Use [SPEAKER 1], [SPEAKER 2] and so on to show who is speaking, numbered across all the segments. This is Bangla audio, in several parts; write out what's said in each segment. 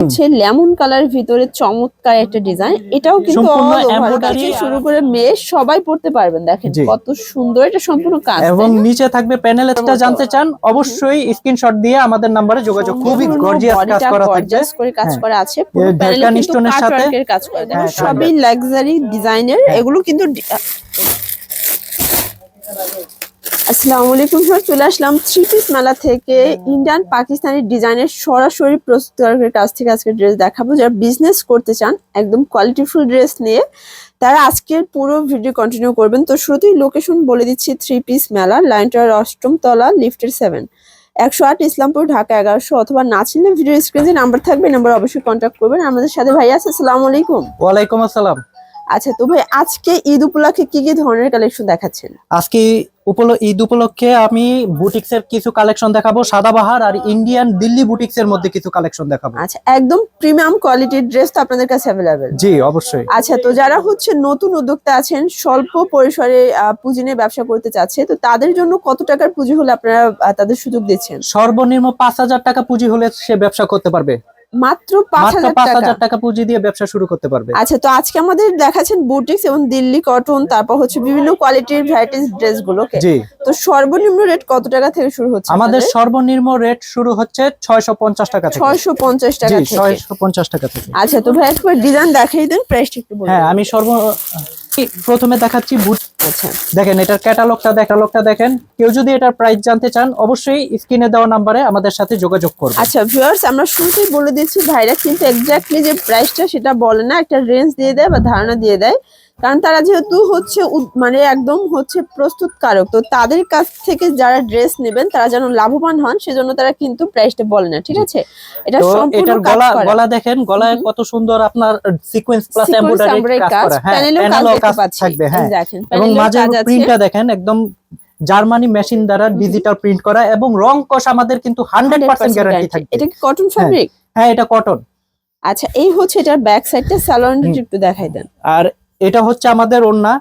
[SPEAKER 1] হচ্ছে লেমন কালার ভিতরে চমৎকার একটা ডিজাইন। এটাও কিন্তু শুরু করে মেয়ে সবাই পড়তে পারবেন দেখেন কত সুন্দর এটা সম্পূর্ণ কাজ
[SPEAKER 2] এবং নিচে থাকবে প্যানেল প্যানেলটা জানতে চান অবশ্যই স্ক্রিনশট দিয়ে আমাদের নাম্বারে যোগাযোগ খুবই গর্জিয়াস কাজ করা থাকবে।
[SPEAKER 1] করে কাজ
[SPEAKER 2] হ্যাঁ।
[SPEAKER 1] করা আছে প্যানেলে
[SPEAKER 2] স্টোনের সাথে-
[SPEAKER 1] কাজ করা দেখেন
[SPEAKER 2] হ্যাঁ,
[SPEAKER 1] সবই লাক্সারি ডিজাইনের এগুলো কিন্তু আসসালামু আলাইকুম স্যার চলে আসলাম থ্রি পিস মেলা থেকে ইন্ডিয়ান পাকিস্তানি ডিজাইনের সরাসরি প্রস্তুতকারকের কাছ থেকে আজকে ড্রেস দেখাবো। যারা বিজনেস করতে চান একদম কোয়ালিটিফুল ড্রেস নিয়ে তারা আজকের পুরো ভিডিও কন্টিনিউ করবেন। তো শুরুতেই লোকেশন বলে দিচ্ছি থ্রি পিস মেলা লাইনটার অষ্টম তলা লিফটের সেভেন একশো আট ইসলামপুর ঢাকা এগারোশো অথবা না চিনলে ভিডিও স্ক্রিনে নাম্বার থাকবে নাম্বার অবশ্যই কন্ট্যাক্ট করবেন। আমাদের সাথে ভাই আছে আসসালামু আলাইকুম।
[SPEAKER 2] ওয়ালাইকুম আসসালাম।
[SPEAKER 1] আচ্ছা তো ভাই আজকে ঈদ উপলক্ষে কি কি ধরনের কালেকশন দেখাচ্ছেন?
[SPEAKER 2] আজকে ঈদ উপলক্ষে আমি বুটিক্স এর কিছু কালেকশন দেখাবো। সাদাবাহার আর ইন্ডিয়ান দিল্লি বুটিক্স এর মধ্যে কিছু কালেকশন দেখাবো।
[SPEAKER 1] আচ্ছা একদম প্রিমিয়াম কোয়ালিটির ড্রেস তো আপনাদের কাছে অ্যাভেলেবেল
[SPEAKER 2] জি অবশ্যই।
[SPEAKER 1] আচ্ছা তো যারা হচ্ছে নতুন উদ্যোক্তা আছেন স্বল্প পরিসরে পুঁজি নিয়ে ব্যবসা করতে চাচ্ছে তো তাদের জন্য কত টাকার পুঁজি হলে আপনারা তাদের সুযোগ দিচ্ছেন?
[SPEAKER 2] সর্বনিম্ন পাঁচ হাজার টাকা পুঁজি হলে সে ব্যবসা করতে পারবে।
[SPEAKER 1] মাত্র পাঁচ হাজার টাকা।
[SPEAKER 2] পুঁজি দিয়ে ব্যবসা শুরু করতে পারবে।
[SPEAKER 1] আচ্ছা তো আজকে আমাদের দেখাচ্ছেন বুটিক্স এবং দিল্লি কটন তারপর হচ্ছে বিভিন্ন কোয়ালিটির ভ্যারাইটিস ড্রেস গুলোকে তো সর্বনিম্ন রেট কত টাকা থেকে শুরু হচ্ছে
[SPEAKER 2] আমাদের সর্বনিম্ন রেট শুরু হচ্ছে ছয়শো পঞ্চাশ টাকা
[SPEAKER 1] ছয়শো পঞ্চাশ টাকা
[SPEAKER 2] ছয়শো পঞ্চাশ টাকা থেকে।
[SPEAKER 1] আচ্ছা তো ভাই ডিজাইন দেখাই দেন প্রাইসটা একটু
[SPEAKER 2] হ্যাঁ আমি সর্ব প্রথমে দেখাচ্ছি বুট
[SPEAKER 1] আচ্ছা
[SPEAKER 2] দেখেন এটার ক্যাটালগটা ক্যাটালগটা দেখেন। কেউ যদি এটার প্রাইস জানতে চান অবশ্যই স্ক্রিনে দেওয়া নাম্বারে আমাদের সাথে যোগাযোগ করুন
[SPEAKER 1] আচ্ছা ভিউয়ার্স আমরা শুরুতেই বলে দিচ্ছি ভাইরা কিন্তু এক্স্যাক্টলি যে প্রাইসটা সেটা বলে না একটা রেঞ্জ দিয়ে দেয় বা ধারণা দিয়ে দেয়। কারণ তারা যেহেতু হচ্ছে মানে একদম হচ্ছে প্রস্তুতকারক তো তাদের কাছ থেকে যারা ড্রেস নেবেন তারা যেন লাভবান হন সেজন্য তারা কিন্তু প্রাইসটা বলে না ঠিক আছে? এটা সম্পূর্ণ
[SPEAKER 2] গলা গলা দেখেন গলায় কত সুন্দর আপনার সিকোয়েন্স প্লাস এমব্রয়ডারি কাজ করা। হ্যাঁ
[SPEAKER 1] প্যানেলেও কাজ
[SPEAKER 2] থাকবে হ্যাঁ।
[SPEAKER 1] দেখেন,
[SPEAKER 2] এবং
[SPEAKER 1] মাঝে
[SPEAKER 2] প্রিন্টটা দেখেন একদম জার্মানি মেশিন দ্বারা ডিজিটাল প্রিন্ট করা এবং রং কষ আমাদের কিন্তু হান্ড্রেড
[SPEAKER 1] 100%
[SPEAKER 2] পার্সেন্ট গ্যারান্টি। থাকবে।
[SPEAKER 1] এটা কি কটন ফ্যাব্রিক
[SPEAKER 2] হ্যাঁ এটা কটন
[SPEAKER 1] আচ্ছা এই হচ্ছে এটার ব্যাক সাইডটা স্যালোনটা একটু দেখাই দেন।
[SPEAKER 2] আর এটা হচ্ছে আমাদের ওন্না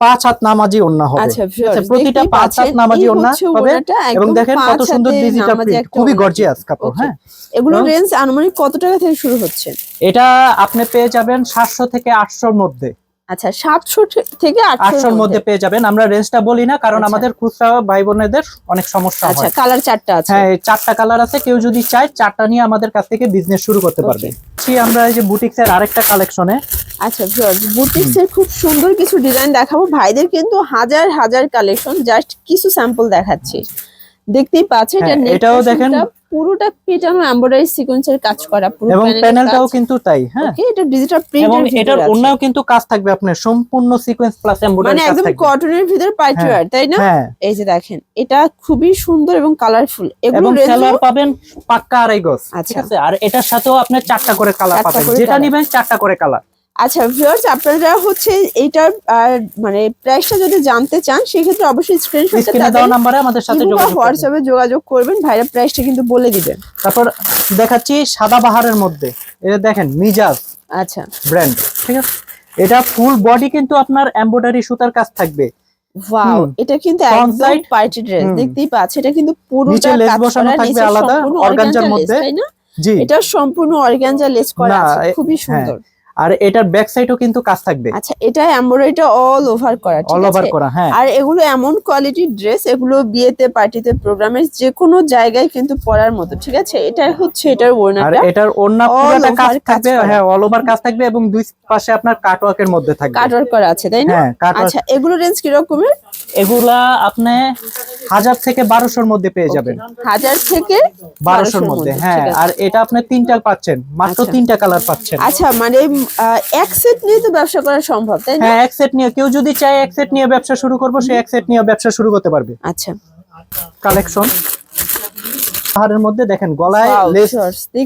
[SPEAKER 2] পাঁচ হাত নামাজি ওন্না হবে।
[SPEAKER 1] আচ্ছা
[SPEAKER 2] প্রতিটা পাঁচ হাত নামাজি ওন্না হবে। এবং দেখেন কত সুন্দর ডিজিটাল প্রিন্ট খুবই। গর্জিয়াস কাপড় হ্যাঁ?
[SPEAKER 1] এগুলো রেঞ্জ আনুমানিক কত টাকা থেকে শুরু হচ্ছে?
[SPEAKER 2] এটা আপনি পেয়ে যাবেন সাতশো থেকে আটশোর মধ্যে।
[SPEAKER 1] আচ্ছা সাতশো থেকে
[SPEAKER 2] আটশোর
[SPEAKER 1] আটশোর
[SPEAKER 2] মধ্যে। পেয়ে যাবেন। আমরা রেঞ্জটা বলি না কারণ
[SPEAKER 1] আচ্ছা।
[SPEAKER 2] আমাদের খুচরা ভাই বোনেদের অনেক সমস্যা
[SPEAKER 1] আচ্ছা কালার চারটা আছে।
[SPEAKER 2] হ্যাঁ চারটা কালার আছে। কেউ যদি চায় চারটা নিয়ে আমাদের কাছ থেকে বিজনেস শুরু করতে পারবে। ছি, আমরা এই যে বুটিক্স এর আরেকটা কালেকশনে
[SPEAKER 1] আচ্ছা বুটিক্স এর খুব সুন্দর কিছু ডিজাইন দেখাবো। ভাইদের কিন্তু হাজার হাজার কালেকশন জাস্ট কিছু স্যাম্পল দেখাচ্ছি। দেখতেই পাচ্ছেন
[SPEAKER 2] হ্যাঁ, এটাও দেখেন।
[SPEAKER 1] পুরোটা পেটানো এমব্রয়ডারি সিকোয়েন্সের কাজ করা পুরো
[SPEAKER 2] এবং
[SPEAKER 1] এর
[SPEAKER 2] প্যানেলটাও। কিন্তু তাই হ্যাঁ?
[SPEAKER 1] এটা ডিজিটাল প্রিন্ট
[SPEAKER 2] এবং এটার অন্যও কিন্তু কাজ থাকবে আপনার সম্পূর্ণ সিকোয়েন্স প্লাস
[SPEAKER 1] মানে
[SPEAKER 2] এমব্রয়ডারি কাজ
[SPEAKER 1] একদম কটনের ভিতরে
[SPEAKER 2] হ্যাঁ,
[SPEAKER 1] তাই না?
[SPEAKER 2] হ্যাঁ।
[SPEAKER 1] এই যে দেখেন এটা খুবই সুন্দর এবং কালারফুল এগুলো
[SPEAKER 2] এবং সালোয়ার পাবেন পাক্কা আড়াই গজ ঠিক
[SPEAKER 1] আচ্ছা।
[SPEAKER 2] আছে? আর এটার সাথেও আপনি চারটা করে কালার পাবেন। যেটা। নিবেন চারটা করে কালার
[SPEAKER 1] আচ্ছা ভিউয়ার্স আপনারা হচ্ছে এইটার আর মানে প্রাইসটা যদি জানতে চান সেক্ষেত্রে অবশ্যই স্ক্রিনশটে
[SPEAKER 2] স্ক্রিনে দেওয়া নাম্বারে আমাদের সাথে যোগাযোগ।
[SPEAKER 1] হোয়াটসঅ্যাপে যোগাযোগ করবেন ভাইরা প্রাইসটা কিন্তু বলে দিবেন
[SPEAKER 2] তারপর দেখাচ্ছি সাদা বাহারের মধ্যে। এটা দেখেন মিজাজ
[SPEAKER 1] আচ্ছা।
[SPEAKER 2] ব্র্যান্ড ঠিক আছে? এটা ফুল বডি কিন্তু আপনার এমব্রয়ডারি সুতার কাজ থাকবে।
[SPEAKER 1] ওয়াও এটা কিন্তু একদম পার্টি ড্রেস দেখতেই পাচ্ছ। এটা কিন্তু পুরোটা
[SPEAKER 2] নিচে লেস
[SPEAKER 1] কাজ
[SPEAKER 2] বসানো থাকবে আলাদা,
[SPEAKER 1] সম্পূর্ণ
[SPEAKER 2] organza র
[SPEAKER 1] organza
[SPEAKER 2] মধ্যে।
[SPEAKER 1] তাই না?
[SPEAKER 2] জি।
[SPEAKER 1] এটা সম্পূর্ণ অর্গানজা লেস করা আছে খুবই
[SPEAKER 2] হ্যাঁ,
[SPEAKER 1] সুন্দর।
[SPEAKER 2] আর এটার ব্যাক সাইডও কিন্তু কাজ থাকবে।
[SPEAKER 1] আচ্ছা এটা এমব্রয়ডারিটা অল ওভার করা
[SPEAKER 2] অল ওভার করা হ্যাঁ।
[SPEAKER 1] আর এগুলো এমন কোয়ালিটি ড্রেস এগুলো বিয়েতে পার্টিতে প্রোগ্রামে যে কোনো জায়গায় কিন্তু পরার মতো ঠিক আছে? এটা হচ্ছে এটার
[SPEAKER 2] আর
[SPEAKER 1] ওড়নাটা
[SPEAKER 2] এটার ওড়না পুরোটা কাজ থাকবে। হ্যাঁ অল ওভার কাজ থাকবে এবং দুই পাশে আপনার কাটওয়ার্কের মধ্যে থাকবে।
[SPEAKER 1] কাটওয়ার্ক করা আছে তাই না?
[SPEAKER 2] হ্যাঁ
[SPEAKER 1] আচ্ছা এগুলো রেঞ্জ কি রকমের
[SPEAKER 2] এগুলা আপনি হাজার থেকে বারোশোর মধ্যে পেয়ে যাবেন।
[SPEAKER 1] হাজার থেকে
[SPEAKER 2] বারোশোর মধ্যে হ্যাঁ আর এটা আপনি তিনটা পাচ্ছেন মাত্র
[SPEAKER 1] আচ্ছা।
[SPEAKER 2] তিনটা কালার পাচ্ছেন।
[SPEAKER 1] আচ্ছা মানে এক সেট নিয়ে তো ব্যবসা করা সম্ভব তাই না?
[SPEAKER 2] হ্যাঁ এক সেট নিয়ে। কেউ যদি চায় এক সেট নিয়ে ব্যবসা শুরু করব সে এক সেট নিয়ে ব্যবসা শুরু করতে পারবে।
[SPEAKER 1] আচ্ছা।
[SPEAKER 2] কালেকশন পাহাড়ের মধ্যে দেখেন গলায় লেস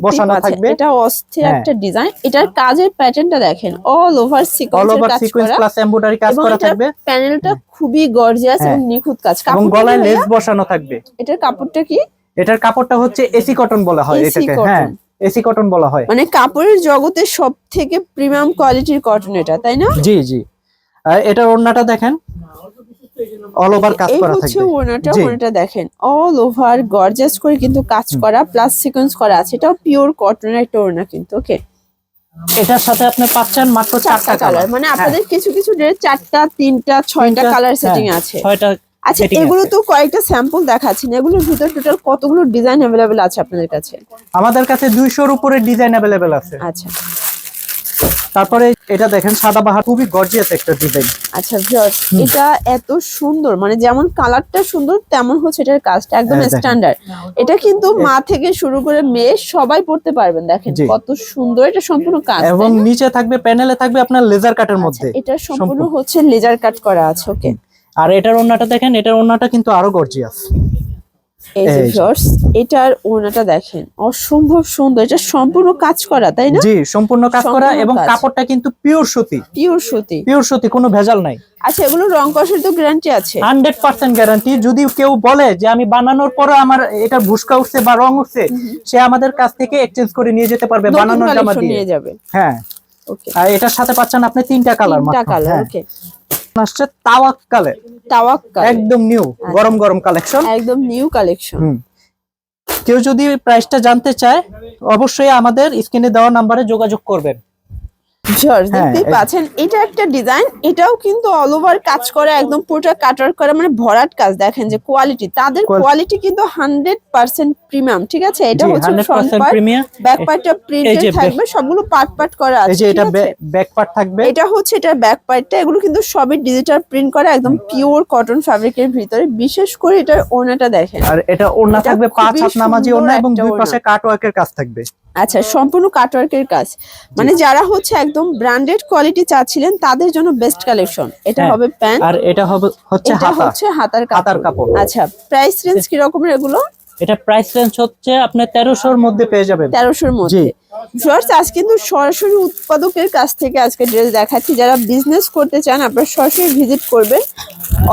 [SPEAKER 2] বসানো থাকবে।
[SPEAKER 1] এটা অস্থির
[SPEAKER 2] হ্যাঁ।
[SPEAKER 1] একটা ডিজাইন এটার কাজের প্যাটার্নটা দেখেন all over
[SPEAKER 2] all over sequence plus embroidery কাজ করা থাকবে।
[SPEAKER 1] প্যানেলটা খুবই গর্জিয়াস এবং
[SPEAKER 2] হ্যাঁ।
[SPEAKER 1] নিখুঁত কাজ।
[SPEAKER 2] এবং গলায় লেস বসানো থাকবে।
[SPEAKER 1] এটার কাপড়টা কি?
[SPEAKER 2] এটার কাপড়টা হচ্ছে এসি কটন বলা হয় এটাকে হ্যাঁ। এসি কটন বলা হয়।
[SPEAKER 1] মানে কাপড়ের জগতে সব থেকে প্রিমিয়াম কোয়ালিটির কটন এটা তাই না?
[SPEAKER 2] জি জি। আর এটার ওড়নাটা দেখেন। অল ওভার কাজ করা
[SPEAKER 1] হচ্ছে
[SPEAKER 2] থাকবে।
[SPEAKER 1] ওনাটা
[SPEAKER 2] জি।
[SPEAKER 1] ওনাটা দেখেন অল ওভার গর্জাস করে কিন্তু কাজ করা প্লাস সিকোয়েন্স করা আছে। এটাও পিওর কটনের একটা ওড়না কিন্তু ওকে
[SPEAKER 2] এটার সাথে আপনি পাচ্ছেন মাত্র
[SPEAKER 1] চারটা কালার মানে আপনাদের কিছু কিছু ড্রেস চারটা তিনটা ছয়টা কালার সেটিং আছে।
[SPEAKER 2] হ্যাঁ, ছয়টা
[SPEAKER 1] আচ্ছা এগুলো তো কয়েকটা স্যাম্পল দেখাচ্ছি না। এগুলোর ভিতর টোটাল কতগুলো ডিজাইন অ্যাভেলেবেল আছে আপনাদের কাছে?
[SPEAKER 2] আমাদের কাছে দুইশোর উপরে ডিজাইন অ্যাভেলেবেল আছে।
[SPEAKER 1] আচ্ছা।
[SPEAKER 2] তারপরে এটা দেখেন সাদা বাহার খুবই গর্জিয়াস একটা ডিজাইন
[SPEAKER 1] আচ্ছা ভিউয়ার্স এটা এত সুন্দর মানে যেমন কালারটা সুন্দর তেমন হচ্ছে এটার কাজটা একদম স্ট্যান্ডার্ড এটা কিন্তু মা থেকে শুরু করে মেয়ে সবাই পড়তে পারবেন দেখেন কত সুন্দর এটা সম্পূর্ণ কাজ
[SPEAKER 2] এবং নিচে থাকবে প্যানেলে থাকবে আপনার লেজার কাটের মধ্যে
[SPEAKER 1] আচ্ছা, এটা সম্পূর্ণ
[SPEAKER 2] সম্পূর্ণ।
[SPEAKER 1] হচ্ছে লেজার কাট করা আছে ওকে
[SPEAKER 2] আর এটার ওন্নাটা দেখেন এটার ওন্নাটা কিন্তু আরও গর্জিয়াস
[SPEAKER 1] এটার দেখেন অসম্ভব সুন্দর। এটা সম্পূর্ণ কাজ করা তাই না?
[SPEAKER 2] জি সম্পূর্ণ কাজ করা এবং কাপড়টা কিন্তু পিওর সুতি।
[SPEAKER 1] পিওর সুতি।
[SPEAKER 2] পিওর সুতি কোনো ভেজাল নাই।
[SPEAKER 1] আচ্ছা এগুলো রং কষের তো গ্যারান্টি আছে।
[SPEAKER 2] হান্ড্রেড পার্সেন্ট গ্যারান্টি যদি কেউ বলে যে আমি বানানোর পর আমার এটা ভুসকা উঠছে বা রং উঠছে সে আমাদের কাছ থেকে এক্সচেঞ্জ করে নিয়ে যেতে পারবে বানানোর জামা দিয়ে।
[SPEAKER 1] নিয়ে যাবে।
[SPEAKER 2] হ্যাঁ।
[SPEAKER 1] ওকে
[SPEAKER 2] আর এটার সাথে পাচ্ছেন আপনি তিনটা কালার
[SPEAKER 1] তিনটা কালার ওকে
[SPEAKER 2] আসছে তাওয়াক কালার
[SPEAKER 1] তাওয়াক্কাল।
[SPEAKER 2] একদম নিউ গরম গরম কালেকশন
[SPEAKER 1] একদম নিউ কালেকশন
[SPEAKER 2] কেউ যদি প্রাইসটা জানতে চায় অবশ্যই আমাদের স্ক্রিনে দেওয়া নাম্বারে যোগাযোগ করবেন।
[SPEAKER 1] জর্জ
[SPEAKER 2] হ্যাঁ,
[SPEAKER 1] দেখতেই পাচ্ছেন এটা একটা ডিজাইন এটাও কিন্তু অল ওভার কাজ করা একদম পুরোটা কাটার করা মানে ভরাট কাজ দেখেন যে কোয়ালিটি তাদের কোয়ালিটি কিন্তু হান্ড্রেড পার্সেন্ট প্রিমিয়াম ঠিক আছে? এটা হচ্ছে ফ্রন্ট পার্ট ব্যাক পার্টটা প্রিন্টেড থাকবে সবগুলো পার্ট পার্ট করা আছে
[SPEAKER 2] যে এটা ব্যাক পার্ট থাকবে।
[SPEAKER 1] এটা হচ্ছে এটার ব্যাক পার্টটা এগুলো কিন্তু সবই ডিজিটাল প্রিন্ট করা একদম পিওর কটন ফ্যাব্রিকের ভিতরে বিশেষ করে এটার ওনাটা দেখেন।
[SPEAKER 2] আর এটা
[SPEAKER 1] এটা
[SPEAKER 2] থাকবে পাঁচ
[SPEAKER 1] খুবই
[SPEAKER 2] হাত নামাজি
[SPEAKER 1] সুন্দর
[SPEAKER 2] ওড়না এবং দুই পাশে কাট কাজ থাকবে।
[SPEAKER 1] আচ্ছা সম্পূর্ণ কাটওয়ার্কের কাজ। মানে যারা হচ্ছে একদম ব্র্যান্ডেড কোয়ালিটি চাচ্ছিলেন তাদের জন্য বেস্ট কালেকশন এটা
[SPEAKER 2] হ্যাঁ।
[SPEAKER 1] হবে প্যান্ট
[SPEAKER 2] আর এটা হবে হচ্ছে
[SPEAKER 1] এটা
[SPEAKER 2] হাতা।
[SPEAKER 1] হচ্ছে হাতার
[SPEAKER 2] হাতার
[SPEAKER 1] কাপড়। আচ্ছা প্রাইস রেঞ্জ কি রকমের এগুলো?
[SPEAKER 2] এটা প্রাইস রেঞ্জ হচ্ছে আপনার তেরোশোর মধ্যে পেয়ে যাবেন।
[SPEAKER 1] তেরোশোর মধ্যে।
[SPEAKER 2] জি।
[SPEAKER 1] ভিউয়ার্স আজ কিন্তু সরাসরি উৎপাদকের কাছ থেকে আজকে ড্রেস দেখাচ্ছি। যারা বিজনেস করতে চান আপনারা সরাসরি ভিজিট করবেন।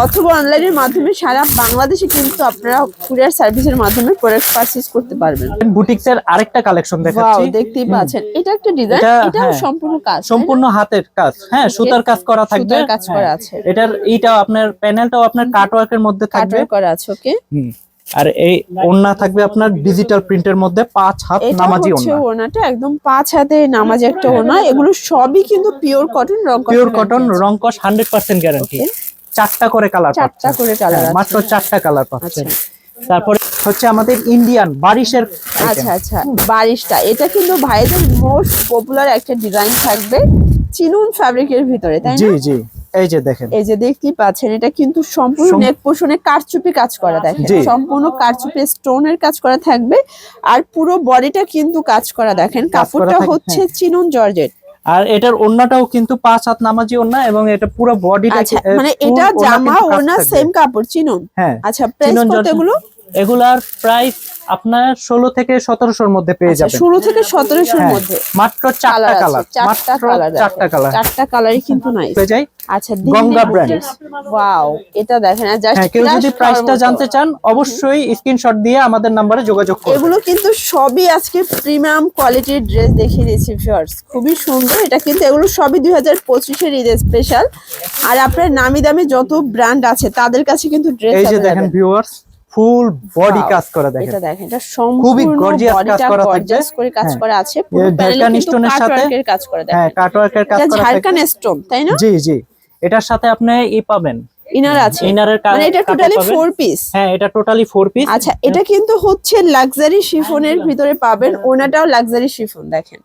[SPEAKER 1] অথবা অনলাইনের মাধ্যমে সারা বাংলাদেশে কিন্তু আপনারা কুরিয়ার সার্ভিসের মাধ্যমে প্রোডাক্ট পারচেজ করতে পারবেন।
[SPEAKER 2] বুটিক্স এর আরেকটা কালেকশন দেখাচ্ছি।
[SPEAKER 1] দেখতেই পাচ্ছেন। এটা একটা ডিজাইন
[SPEAKER 2] এটা, হ্যাঁ,
[SPEAKER 1] সম্পূর্ণ কাজ
[SPEAKER 2] সম্পূর্ণ হাতের কাজ। হ্যাঁ সুতার কাজ করা থাকবে।
[SPEAKER 1] সুতার কাজ করা
[SPEAKER 2] হ্যাঁ।
[SPEAKER 1] আছে।
[SPEAKER 2] এটার এইটাও আপনার প্যানেলটাও আপনার কাট ওয়ার্কের মধ্যে থাকবে।
[SPEAKER 1] কাটওয়ার্ক করা আছে ওকে
[SPEAKER 2] হুম। আর এই ওড়না থাকবে আপনার ডিজিটাল প্রিন্টের মধ্যে পাঁচ হাত নামাজি
[SPEAKER 1] হচ্ছে
[SPEAKER 2] ওড়না।
[SPEAKER 1] ওনাটা একদম পাঁচ হাতে নামাজি একটা ওনা এগুলো সবই কিন্তু পিওর কটন রং
[SPEAKER 2] পিওর কটন রং কস হান্ড্রেড পার্সেন্ট গ্যারান্টি চারটা করে কালার
[SPEAKER 1] চারটা করে কালার
[SPEAKER 2] মাত্র চারটা কালার পাচ্ছেন।
[SPEAKER 1] আচ্ছা।
[SPEAKER 2] তারপরে হচ্ছে আমাদের ইন্ডিয়ান বারিশের
[SPEAKER 1] আচ্ছা আচ্ছা। বারিশটা এটা কিন্তু ভাইদের মোস্ট পপুলার একটা ডিজাইন থাকবে চিনুন ফ্যাব্রিকের ভিতরে তাই
[SPEAKER 2] জি
[SPEAKER 1] না?
[SPEAKER 2] জি। এই যে দেখেন।
[SPEAKER 1] এই যে দেখতেই পাচ্ছেন এটা কিন্তু সম্পূর্ণ
[SPEAKER 2] সম-
[SPEAKER 1] নেক পোষণে কারচুপি কাজ করা দেখেন। সম্পূর্ণ কারচুপি স্টোনের কাজ করা থাকবে। আর পুরো বডিটা কিন্তু কাজ করা দেখেন। কাপড়টা হচ্ছে চিনুন জর্জেট।
[SPEAKER 2] আর এটার ওড়নাটাও কিন্তু পাঁচ হাত নামাজি ওড়না এবং এটা পুরো বডিটা
[SPEAKER 1] আচ্ছা মানে এটা জামা ওড়না সেম কাপড় চিনুন?
[SPEAKER 2] হ্যাঁ।
[SPEAKER 1] আচ্ছা প্রাইস
[SPEAKER 2] করতে
[SPEAKER 1] এগুলো
[SPEAKER 2] এগুলার প্রাইস আপনার ষোলো থেকে সতেরোশোর মধ্যে পেয়ে
[SPEAKER 1] আচ্ছা
[SPEAKER 2] যাবেন।
[SPEAKER 1] ষোলো থেকে সতেরোশোর
[SPEAKER 2] হ্যাঁ,
[SPEAKER 1] মধ্যে।
[SPEAKER 2] মাত্র চারটা
[SPEAKER 1] কালার চারটা কালার
[SPEAKER 2] চারটা কালার
[SPEAKER 1] চারটা কালারই কিন্তু নাই।
[SPEAKER 2] পেয়ে যায়
[SPEAKER 1] আচ্ছা
[SPEAKER 2] গঙ্গা brand।
[SPEAKER 1] ওয়াও এটা দেখেন জাস্ট
[SPEAKER 2] হ্যাঁ কেউ যদি প্রাইসটা জানতে চান অবশ্যই স্ক্রিনশট দিয়ে আমাদের নাম্বারে যোগাযোগ করুন
[SPEAKER 1] এগুলো কিন্তু সবই আজকে প্রিমিয়াম কোয়ালিটির ড্রেস দেখিয়ে দিয়েছি ভিউয়ার্স খুবই সুন্দর এটা কিন্তু এগুলো সবই ঈদের স্পেশাল আর আপনার নামি দামি যত ব্র্যান্ড আছে তাদের কাছে কিন্তু ড্রেস
[SPEAKER 2] এই যে দেখেন ভিউয়ার্স ফুল বডি কাজ করা দেখেন।
[SPEAKER 1] এটা দেখেন এটা
[SPEAKER 2] খুবই
[SPEAKER 1] সম্পূর্ণ
[SPEAKER 2] gorgeous কাজ করা।
[SPEAKER 1] গর্জিয়াস করে কাজ
[SPEAKER 2] হ্যাঁ।
[SPEAKER 1] করা আছে পুরো প্যানেলে
[SPEAKER 2] স্টোনের সাথে-
[SPEAKER 1] কাজ করা
[SPEAKER 2] হ্যাঁ কাটওয়ার্কের কাজ করা
[SPEAKER 1] ঝাড়খান স্টোন তাই না?
[SPEAKER 2] জি জি। এটার সাথে আপনি ই পাবেন।
[SPEAKER 1] ইনার আছে।
[SPEAKER 2] ইনারের
[SPEAKER 1] মানে এটা টোটালি ফোর পিস
[SPEAKER 2] হ্যাঁ এটা টোটালি ফোর পিস
[SPEAKER 1] আচ্ছা এটা কিন্তু হচ্ছে লাক্সারি শিফনের ভিতরে পাবেন ওনাটাও লাক্সারি শিফন দেখেন।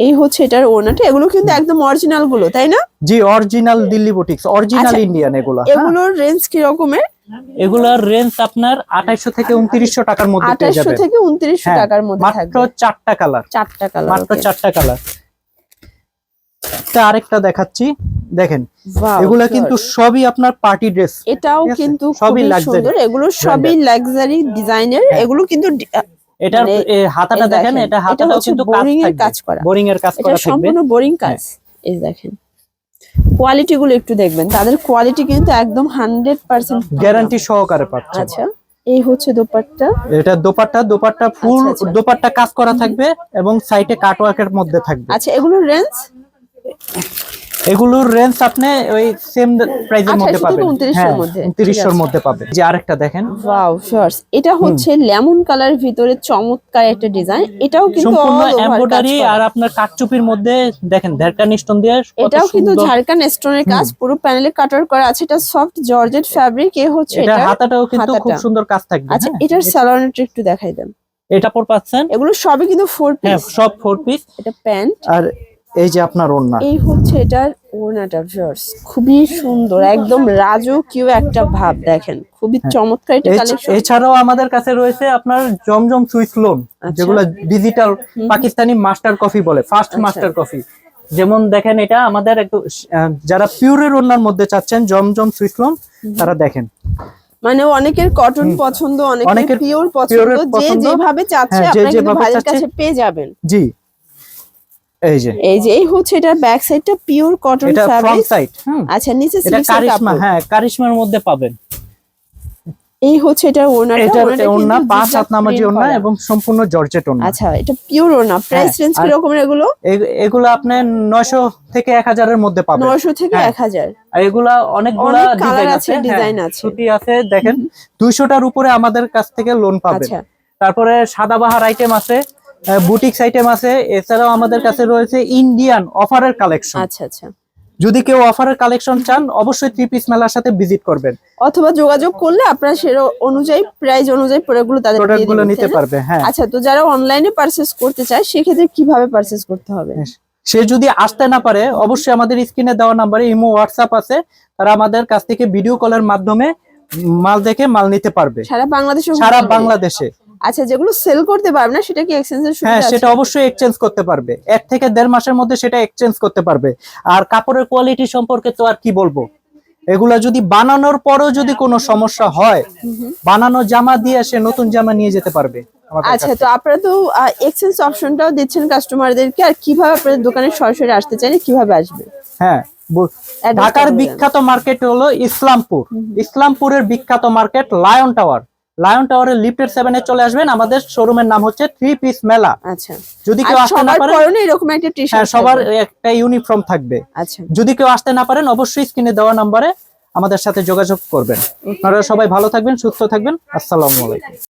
[SPEAKER 1] এই হচ্ছে এটার ওনাটা এগুলো কিন্তু একদম অরিজিনালগুলো তাই না?
[SPEAKER 2] জি original Delhi boutiques original Indian এগুলো। হ্যাঁ।
[SPEAKER 1] এগুলোর রেঞ্জ কি রকমের?
[SPEAKER 2] এগুলার রেঞ্জ আপনার আঠাইশো থেকে উনত্রিশশো টাকার মধ্যে পেয়ে যাবেন।
[SPEAKER 1] থেকে উনত্রিশশো
[SPEAKER 2] হ্যাঁ,
[SPEAKER 1] টাকার মধ্যে থাকবে।
[SPEAKER 2] মাত্র চারটা কালার
[SPEAKER 1] চারটা কালার
[SPEAKER 2] মাত্র চারটা কালার আরেকটা দেখাচ্ছি দেখেন এগুলা কিন্তু সবই আপনার পার্টি ড্রেস
[SPEAKER 1] এটাও কিন্তু
[SPEAKER 2] সবই
[SPEAKER 1] খুবই সুন্দর এগুলো সবই লাক্সারি ডিজাইনের
[SPEAKER 2] হ্যাঁ।
[SPEAKER 1] এগুলো কিন্তু
[SPEAKER 2] এটার
[SPEAKER 1] মানে
[SPEAKER 2] হাতাটা দেখেন এটা
[SPEAKER 1] এটা
[SPEAKER 2] হাতাটাও কিন্তু
[SPEAKER 1] boring এর
[SPEAKER 2] কাজ
[SPEAKER 1] করা।
[SPEAKER 2] বোরিং এর কাজ করা
[SPEAKER 1] সম্পূর্ণ বোরিং কাজ। এই দেখেন কোয়ালিটি গুলো একটু দেখবেন। তাদের কোয়ালিটি কিন্তু একদম হান্ড্রেড পার্সেন্ট
[SPEAKER 2] গ্যারান্টি সহকারে পাচ্ছেন।
[SPEAKER 1] আচ্ছা এই হচ্ছে দোপাট্টা।
[SPEAKER 2] এটা দোপাট্টা দোপাট্টা ফুল
[SPEAKER 1] আচ্ছা, আচ্ছা।
[SPEAKER 2] দোপাট্টা কাজ করা থাকবে এবং সাইডে কাটওয়ার্কের মধ্যে থাকবে।
[SPEAKER 1] আচ্ছা এগুলোর রেঞ্জ?
[SPEAKER 2] এগুলোর রেঞ্জ আপনি ওই সেম মধ্যে পাবেন।
[SPEAKER 1] 2900
[SPEAKER 2] হ্যাঁ
[SPEAKER 1] মধ্যে।
[SPEAKER 2] 2900
[SPEAKER 1] ঠিক আছে।
[SPEAKER 2] মধ্যে পাবেন। যে আরেকটা দেখেন।
[SPEAKER 1] ওয়াও শর্টস এটা হচ্ছে লেমন কালার ভিতরে চমৎকার একটা ডিজাইন এটাও কিন্তু
[SPEAKER 2] সম্পূর্ণ এমব্রয়ডারি আর আপনার কাটচুপির মধ্যে দেখেন দেড়কান স্টোন দিয়ে কত
[SPEAKER 1] এটাও কিন্তু
[SPEAKER 2] সুন্দর।
[SPEAKER 1] ঝাড়খান স্টোনের কাজ পুরো প্যানেলে কাটার করা আছে। এটা সফট জর্জেট ফ্যাব্রিক এ হচ্ছে
[SPEAKER 2] এটা হাতাটাও কিন্তু খুব সুন্দর কাজ থাকবে
[SPEAKER 1] আচ্ছা
[SPEAKER 2] হ্যাঁ?
[SPEAKER 1] এটার স্যালোনেট একটু দেখাই দেন।
[SPEAKER 2] এটা পর পাচ্ছেন
[SPEAKER 1] এগুলো সবই কিন্তু ফোর
[SPEAKER 2] হ্যাঁ
[SPEAKER 1] পিস
[SPEAKER 2] সব ফোর পিস
[SPEAKER 1] এটা প্যান্ট
[SPEAKER 2] আর এই যে আপনার ওড়না।
[SPEAKER 1] এই হচ্ছে এটার ওড়নাটা ভিউয়ার্স খুবই সুন্দর একদম রাজকীয় একটা ভাব দেখেন। খুবই চমৎকার এটা কালেকশন
[SPEAKER 2] এছাড়াও আমাদের কাছে রয়েছে আপনার জমজম সুইস লোন
[SPEAKER 1] আচ্ছা।
[SPEAKER 2] যেগুলো ডিজিটাল পাকিস্তানি মাস্টার কফি বলে ফার্স্ট। মাস্টার কফি যেমন দেখেন এটা আমাদের একটু যারা পিওরের ওনার মধ্যে চাচ্ছেন জমজম সুইস লোন তারা দেখেন।
[SPEAKER 1] মানে অনেকের কটন পছন্দ অনেকের
[SPEAKER 2] অনেকের
[SPEAKER 1] পিওর পছন্দ যে যেভাবে চাচ্ছে
[SPEAKER 2] হ্যাঁ,
[SPEAKER 1] আপনারা কিন্তু ভাইয়ের কাছে পেয়ে যাবেন।
[SPEAKER 2] জি। এই যে।
[SPEAKER 1] এই যে এই হচ্ছে এটার ব্যাক সাইডটা পিওর কটন
[SPEAKER 2] এটা ফ্রন্ট সাইড
[SPEAKER 1] আচ্ছা নিচে
[SPEAKER 2] এটা কারিশমা
[SPEAKER 1] কাপড়।
[SPEAKER 2] হ্যাঁ কারিশমার মধ্যে পাবেন।
[SPEAKER 1] এই হচ্ছে এটার ওড়নাটা
[SPEAKER 2] এটা ওড়না পাঁচ হাত নামাজি
[SPEAKER 1] print
[SPEAKER 2] এবং সম্পূর্ণ জর্জেট ওড়না।
[SPEAKER 1] আচ্ছা এটা পিওর ওড়না। প্রাইস রেঞ্জ কি রকমের এগুলো?
[SPEAKER 2] এগুলো আপনি নয়শো থেকে এক হাজারের মধ্যে পাবেন।
[SPEAKER 1] 900 থেকে
[SPEAKER 2] হ্যাঁ।
[SPEAKER 1] 1000
[SPEAKER 2] আর এগুলা অনেকগুলা ডিজাইন
[SPEAKER 1] আছে,
[SPEAKER 2] আছে
[SPEAKER 1] design
[SPEAKER 2] হ্যাঁ,
[SPEAKER 1] আছে।
[SPEAKER 2] সুতি আছে দেখেন। দুইশোটার উপরে আমাদের কাছ থেকে লোন পাবেন।
[SPEAKER 1] আচ্ছা।
[SPEAKER 2] তারপরে সাদাবাহার আইটেম আছে বুটিক্স আইটেম আছে। এছাড়াও আমাদের কাছে রয়েছে ইন্ডিয়ান অফারের কালেকশন
[SPEAKER 1] আচ্ছা আচ্ছা।
[SPEAKER 2] যদি কেউ অফারের কালেকশন চান অবশ্যই থ্রি পিস মেলার সাথে ভিজিট করবেন।
[SPEAKER 1] অথবা যোগাযোগ করলে আপনারা সে অনুযায়ী প্রাইস অনুযায়ী প্রোডাক্টগুলো তাদের দিয়ে
[SPEAKER 2] প্রোডাক্টগুলো
[SPEAKER 1] দিবেন,
[SPEAKER 2] নিতে পারবে হ্যাঁ।
[SPEAKER 1] আচ্ছা তো যারা অনলাইনে পারচেজ করতে চায় সেক্ষেত্রে কীভাবে পারচেজ করতে হবে?
[SPEAKER 2] সে যদি আসতে না পারে অবশ্যই আমাদের স্ক্রিনে দেওয়া নাম্বারে ইমো হোয়াটসঅ্যাপ আছে। তারা আমাদের কাছ থেকে ভিডিও কলের মাধ্যমে মাল দেখে মাল নিতে পারবে।
[SPEAKER 1] সারা বাংলাদেশে
[SPEAKER 2] সারা বাংলাদেশে।
[SPEAKER 1] আচ্ছা যেগুলো সেল করতে পারবে না সেটা কি এক্সচেঞ্জের সুবিধা
[SPEAKER 2] হ্যাঁ
[SPEAKER 1] আছে?
[SPEAKER 2] সেটা অবশ্যই এক্সচেঞ্জ করতে পারবে। এক থেকে দেড় মাসের মধ্যে সেটা এক্সচেঞ্জ করতে পারবে। আর কাপড়ের কোয়ালিটি সম্পর্কে তো আর কি বলব? এগুলা যদি বানানোর পরেও যদি কোনো সমস্যা হয় বানানো জামা দিয়ে সে নতুন জামা নিয়ে যেতে পারবে
[SPEAKER 1] আচ্ছা তো আপনারা তো এক্সচেঞ্জ অপশনটাও দিচ্ছেন কাস্টমারদেরকে আর কীভাবে আপনাদের দোকানে সরাসরি আসতে চাইলে কীভাবে আসবে?
[SPEAKER 2] হ্যাঁ ঢাকার বিখ্যাত মার্কেট হলো ইসলামপুর। ইসলামপুরের বিখ্যাত মার্কেট লায়ন টাওয়ার লায়ন টাওয়ারের লিফটের সেভেন এ চলে আসবেন। আমাদের শোরুমের নাম হচ্ছে থ্রি পিস মেলা
[SPEAKER 1] আচ্ছা।
[SPEAKER 2] যদি কেউ আসতে না
[SPEAKER 1] পারেন এরকম একটা টি
[SPEAKER 2] হ্যাঁ
[SPEAKER 1] শার্ট
[SPEAKER 2] সবার একটা ইউনিফর্ম থাকবে।
[SPEAKER 1] আচ্ছা।
[SPEAKER 2] যদি কেউ আসতে না পারেন অবশ্যই স্ক্রিনে দেওয়া নম্বরে আমাদের সাথে যোগাযোগ করবেন। আপনারা সবাই ভালো থাকবেন সুস্থ থাকবেন। আসসালামু আলাইকুম।